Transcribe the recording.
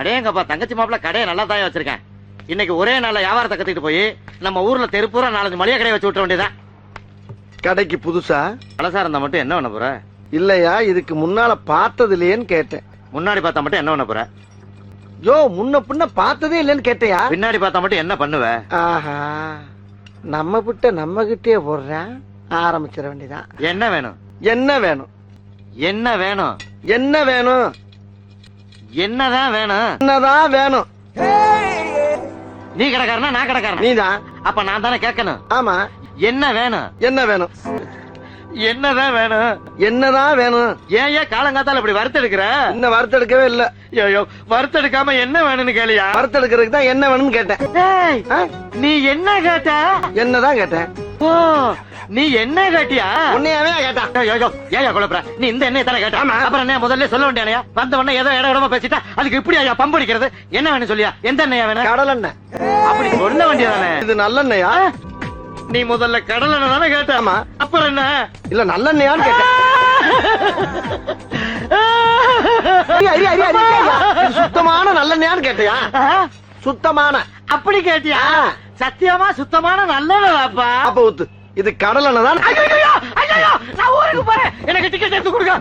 அடேங்கப்பா தங்கச்சி மாப்பிள்ள கடையை நல்லா தான் வச்சிருக்கேன். இன்னைக்கு ஒரே நாள்ல வியாபாரத்தை கத்துக்கிட்டு போய் நம்ம ஊர்ல தெருப்பூரா நாலஞ்சு மளிகை கடையை வச்சு விட்ட வேண்டியதான் கடைக்கு புதுசா? பழசா இருந்தா மட்டும் என்ன பண்ண போற? இல்லையா இதுக்கு முன்னால பார்த்தது இல்லையேன்னு கேட்டேன். முன்னாடி பார்த்தா மட்டும் என்ன பண்ண போற? யோ முன்ன பின்ன பார்த்ததே இல்லைன்னு கேட்டையா? பின்னாடி பார்த்தா மட்டும் என்ன பண்ணுவ? ஆஹா நம்ம கிட்ட நம்ம கிட்டே போடுறேன். ஆரம்பிச்சிட வேண்டியதான் என்ன வேணும்? என்ன வேணும்? என்ன வேணும்? என்ன வேணும்? என்னதான் வேணும்? என்னதான் வேணும்? நீ கடைக்காரனா நான் கடைக்காரன்? நீதான். அப்ப நான் தானே கேட்கணும்? ஆமா. என்ன வேணும்? என்ன வேணும்? என்னதான் வேணும்? என்னதான் வேணும்? ஏன் ஏன் காலங்காத்தால இப்படி வறுத்தெடுக்கிற? இன்னும் வறுத்தெடுக்கவே இல்ல. ஐயோ வறுத்தெடுக்காம என்ன வேணும்னு கேளியா? வறுத்தெடுக்கிறதுக்கு தான் என்ன வேணும்னு கேட்டேன்? நீ என்ன கேட்ட? என்னதான் கேட்டேன். நீ என்ன கேட்டியா? உன்னையாவே கேட்டான். ஐயோ, ஏய்யா குழப்பற நீ இந்த எண்ணெய் தானே கேட்ட? அப்புறம் என்ன முதல்ல சொல்ல வேண்டியானயா வந்த உடனே ஏதோ இட இடமா பேசிட்டா அதுக்கு இப்படி ஐயா பம்பு அடிக்கிறது? என்ன வேணும் சொல்லியா? எந்த எண்ணெயா வேணும்? கடலெண்ணெய் அப்படி சொல்ல வேண்டியதானே? இது நல்லெண்ணெயா நீ முதல்ல கடல் எண்ணெய் தானே கேட்ட. ஆமா. அப்புறம் என்ன? இல்ல அரி, ஐயா. இது சுத்தமான நல்லெண்ணெயான்னு கேட்டியா? சுத்தமான. அப்படி கேட்டியா. சத்தியமா சுத்தமான நல்லதாப்பா அப்ப இது கடலெண்ணெய் தான். நான் ஊருக்கு போறேன். எனக்கு டிக்கெட் எடுத்து கொடுங்க.